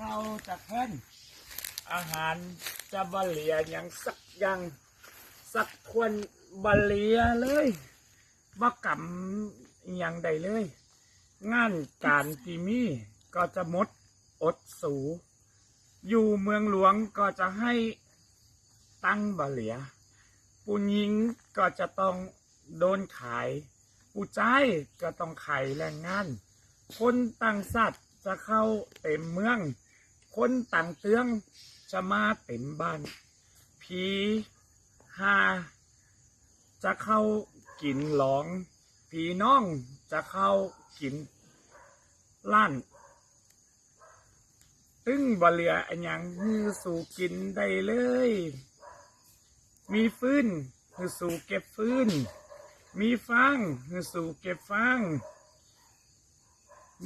เขาจะเพิ่นอาหารจะบะเหลียอย่างสักอย่างสักควรบะเหลียเลยบ่กำอย่างใดเลย งานการที่มีก็จะมดอดสู อยู่เมืองหลวงก็จะให้ตั้งบะเหลียผู้หญิงก็จะต้องโดนขายผู้ชายก็ต้องขายแรงงาน คนต่างสัตว์จะเข้าเต็มเมือง คนต่างเตืองจะมาเต็มบ้าน ผีหาจะเข้ากินหลอง ผีน้องจะเข้ากินล้านตึ้งบ่เหลืออันยังฮือสู่กินได้เลย มีฟืนฮือสู่เก็บฟืนมีฟางฮือสู่เก็บฟาง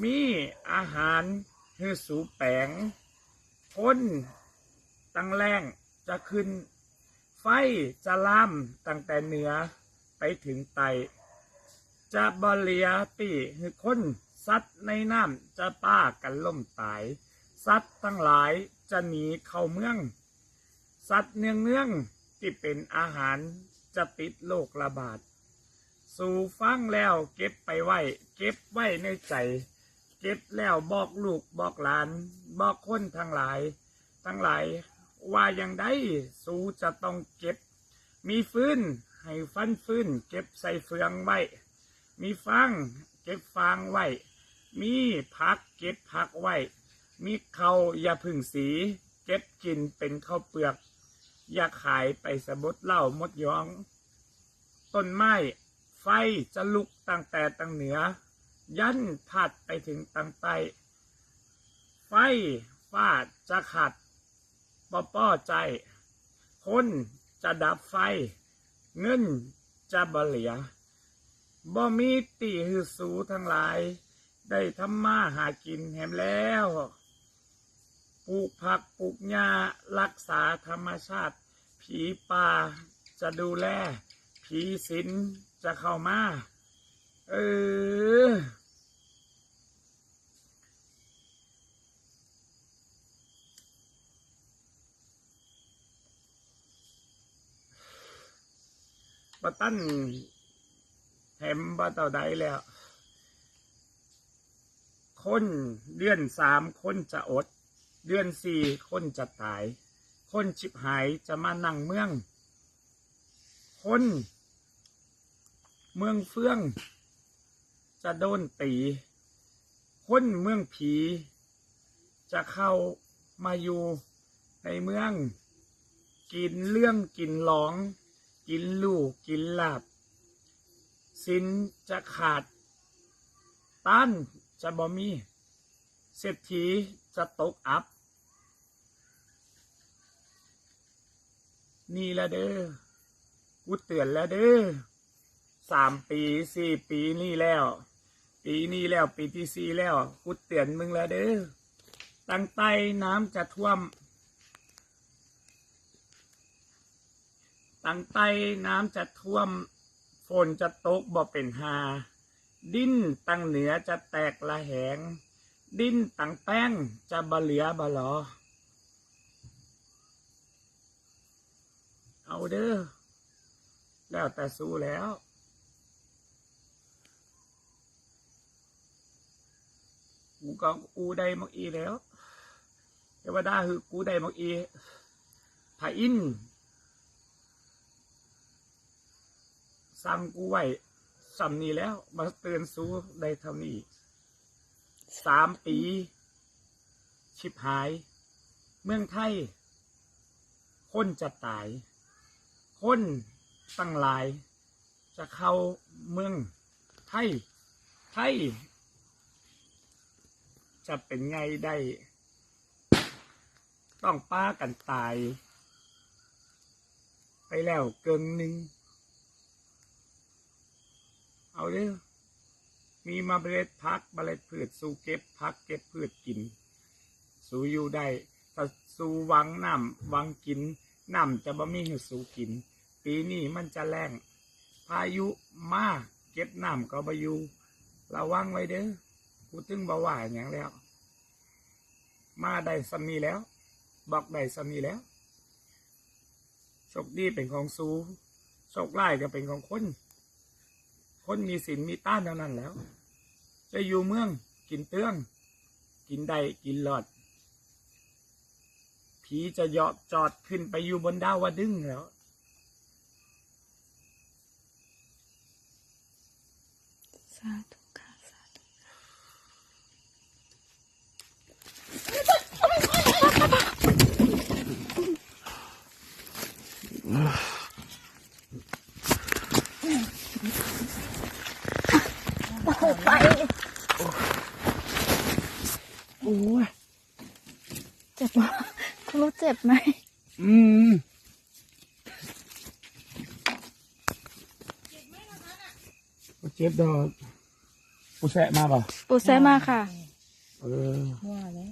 มีอาหารฮือสู่แปง พ้นตั้งแรงจะขึ้น ไฟจะล่ามตั้งแต่เหนือไปถึงไต จะบเลียตีฮือคนสัตว์ในน้ำจะป้ากันล่มตาย สัตว์ทั้งหลายจะหนีเข้าเมือง สัตว์เนืองเนืองที่เป็นอาหารจะติดโรคระบาด สู่ฟังแล้วเก็บไปไว้ เก็บไว้ในใจ เก็บแล้วบอกลูกบอกหลาน บอกคนทั้งหลาย ทั้งหลาย ว่าอย่างใดสูจะต้องเก็บ มีฟื้นให้ฟันฟื้น เก็บใส่เฟืองไว้ มีฟางเก็บฟางไว้ มีผักเก็บผักไว้ มีเขาวอย่าพึ่งสี เก็บกินเป็นข้าวเปลือก อย่าขายไปสะบดเหล้ามดย้อง ต้นไม้ไฟจะลุกตั้งแต่ตั้งเหนือ ยันพัดไปถึงตั้งใต้ไฟฟาดจะขัดป้อป้อใจ คนจะดับไฟ เงินจะบเหลียบ่มีตีหือสูทั้งหลาย ได้ทำมาหากินแหมแล้วปลูกผักปลูกหญ้ารักษาธรรมชาติ ผีป่าจะดูแล ผีสินจะเข้ามา เออ บตั้นแหมบ่เต่าใดแล้ว คนเดือนสามคนจะอด เดือนสี่คนจะตาย คนชิบหายจะมานั่งเมือง คน เมืองเฟื่อง จะโดนตี คนเมืองผี จะเข้ามาอยู่ในเมือง กินเรื่องกินหลอง กินลูกกินหลาบสินจะขาดต้านจะบ่มีเศรษฐีจะตกอับ นี่ละเด้อกูเตือนแล้วเด้อสามปีสี่ปีนี่แล้ว ปีนี้แล้วปีที่สี่แล้วกูเตือนมึงแล้วเด้อตั้งใต้น้ำจะท่วม ตั้งใต้น้ำจะท่วมฝนจะตกบ่เป็นหา ดิ้นตั้งเหนือจะแตกละแหง ดิ้นตั้งแป้งจะบะเหลือบะหลอ เอาเด้อแล้วแต่สู้แล้วกูก็กูได้มักอีแล้วเทวดาคือกูได้มักอีพระอิน ทร์สั่งกูไว้สำนี้แล้วมาเตือนสู้ได้เท่านี้สามปี ชิบหาย เมืองไทย คนจะตาย คนตั้งหลาย จะเข้าเมืองไทย ไทย จะเป็นไงได้ ต้องป้ากันตาย ไปแล้วเกินหนึ่ง เอาเด้อมีมาเมล็ดพักเมล็ดพืชสู่เก็บพักเก็บพืชกิน สู่อยู่ได้ถ้าสู่หวังน้ำหวังกินน้ำจะบ่มีให้สู่กิน ปีนี้มันจะแรงพายุมาเก็บน้ำก็บอยู่ระวังไว้เด้อกูตึงบ่ว่าอย่างแล้ว มาได้สำนีแล้ว บอกได้สำนีแล้วโชคดีเป็นของสูโชคร้ายก็เป็นของคน คนมีศีลมีต้านเท่านั้นแล้ว จะอยู่เมืองกินเตื้อง กินใดกินหลอดผีจะเหาะจอดขึ้นไปอยู่บนดาววดึงแล้ว สาธุค่ะสาธุ โอ้ยเจ็บไหมคุณรู้เจ็บไหม อืมเจ็บดอกกูแสะมาป่ะปูแซะมาค่ะ เออ ว่าแล้ว